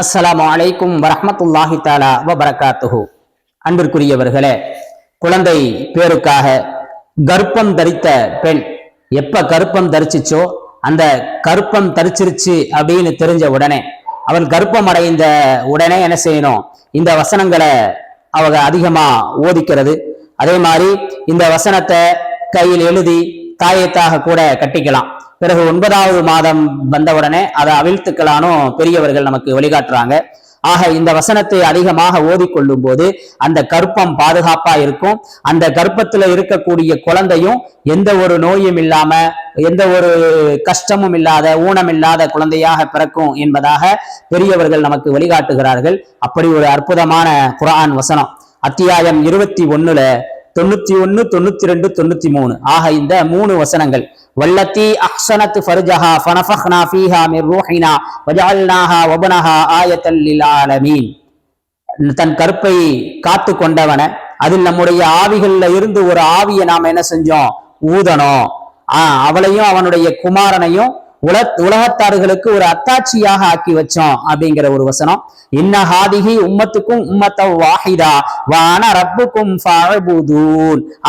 அஸ்ஸலாமு அலைக்கும் வரமத்துல்லாஹி தாலா வபரகாத்துஹு. அன்பிற்குரியவர்களே குழந்தை பேருக்காக கர்ப்பம் தரித்த பெண் எப்ப கர்ப்பம் தரிச்சிச்சோ அந்த கர்ப்பம் தரிச்சிருச்சு அப்படின்னு தெரிஞ்ச உடனே அவள் கர்ப்பம் அடைந்த உடனே என்ன செய்யணும்? இந்த வசனங்களை அவங்க அதிகமா ஓதிக்கிறது. அதே மாதிரி இந்த வசனத்தை கையில் எழுதி தாயத்தாக கூட கட்டிக்கலாம். பிறகு ஒன்பதாவது மாதம் வந்தவுடனே அதை அவிழ்த்துக்கலானும் பெரியவர்கள் நமக்கு வழிகாட்டுறாங்க. ஆக இந்த வசனத்தை அதிகமாக ஓதிக்கொள்ளும் போது அந்த கர்ப்பம் பாதுகாப்பா இருக்கும். அந்த கர்ப்பத்துல இருக்கக்கூடிய குழந்தையும் எந்த ஒரு நோயும் இல்லாம எந்த ஒரு கஷ்டமும் இல்லாத ஊனம் இல்லாத குழந்தையாக பிறக்கும் என்பதாக பெரியவர்கள் நமக்கு வழிகாட்டுகிறார்கள். அப்படி ஒரு அற்புதமான குரான் வசனம். அத்தியாயம் இருபத்தி ஒண்ணுல தொண்ணூத்தி ஒன்னு தொண்ணூத்தி ரெண்டு தொண்ணூத்தி மூணு. ஆக இந்த மூணு வசனங்கள். வல்லத்தி அஹ்சனத் ஃபர்ஜஹா ஃபனஃபஹ்னா ஃபீஹா மிர் ரூஹினா வஜஅல்னாஹா வபனஹா ஆயத்தல் லில் ஆலமீன். தன் கற்பை காத்து கொண்டவன அதில் நம்முடைய ஆவிகள்ல இருந்து ஒரு ஆவியை நாம என்ன செஞ்சோம்? ஊதணும் அவளையும் அவனுடைய குமாரனையும் உல உலகத்தார்களுக்கு ஒரு அத்தாட்சியாக ஆக்கி வச்சோம் அப்படிங்கிற ஒரு வசனம். இன்ன ஹாதிகி உம்மத்துக்கும் உம்மத்த வாஹிதா வான ரப்புக்கும்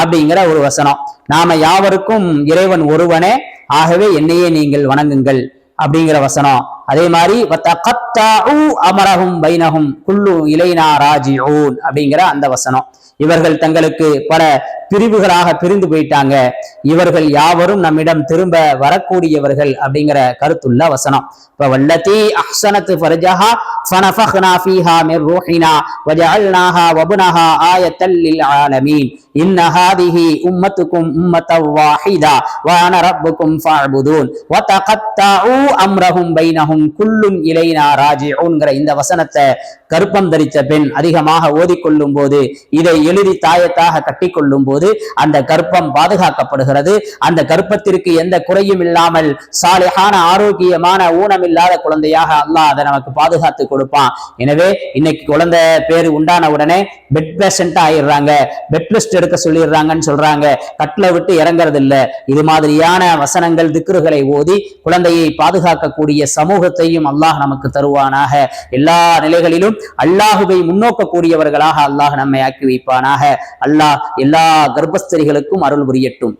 அப்படிங்கிற ஒரு வசனம். நாம யாவருக்கும் இறைவன் ஒருவனே ஆகவே என்னையே நீங்கள் வணங்குங்கள் அப்படிங்கிற வசனம். அதே மாதிரி அமரகும் பைனகும் குல்லு இலைனா ராஜிஊன் அப்படிங்கிற அந்த வசனம். இவர்கள் தங்களுக்கு பல பிரிவுகளாக பிரிந்து போயிட்டாங்க. இவர்கள் யாவரும் நம்மிடம் திரும்ப வரக்கூடியவர்கள் அப்படிங்கிற கருத்துள்ள வசனம். இப்ப வல்லத்தி அஹ்சனத்து ஃபர்ஜஹா ஃபனஃபஹ்னா ஃபீஹா மிர் ரூஹினா வஜஅல்னாஹா வபனஹா ஆயத்தல் லில் ஆலமீன் இன்ன ஹாதிஹி உம்மத்துக்கும் உம்மத்த வாஹிதா வஅன ரப்புக்கும் ஃபஅபுதூன் வதகத்தஉ அம்ரஹும் பைனஹும் குல்லும் இலைனா ராஜிஊன்ங்கிற இந்த வசனத்தை கருப்பம் தரித்த பெண் அதிகமாக ஓதிக்கொள்ளும் போது இதை எழுதி தாயத்தாக கட்டிக்கொள்ளும் போது அந்த கர்ப்பம் பாதுகாக்கப்படுகிறது. அந்த கர்ப்பத்திற்கு எந்த குறையும் இல்லாமல் சாலையான ஆரோக்கியமான ஊனமில்லாத குழந்தையாக அல்லாஹ் அதை நமக்கு பாதுகாத்து கொடுப்பான். எனவே இன்னைக்கு குழந்தை பேரு உண்டான உடனே பெட் பேஷண்டா ஆயிடுறாங்க. பெட் ரெஸ்ட் எடுக்க சொல்லிடுறாங்கன்னு சொல்றாங்க. கட்டில விட்டு இறங்குறது இல்ல இது மாதிரியான வசனங்கள் திக்ருகளை ஓதி குழந்தையை பாதுகாக்கக்கூடிய சமூகத்தையும் அல்லாஹ் நமக்கு தருவானாக. எல்லா நிலைகளிலும் அல்லாஹுவை முன்னோக்கக்கூடியவர்களாக அல்லாஹ் நம்மை ஆக்கி வைப்பானாக. அல்லாஹ் எல்லா கர்ப்பஸ்திரிகளுக்கும் அருள் புரியட்டும்.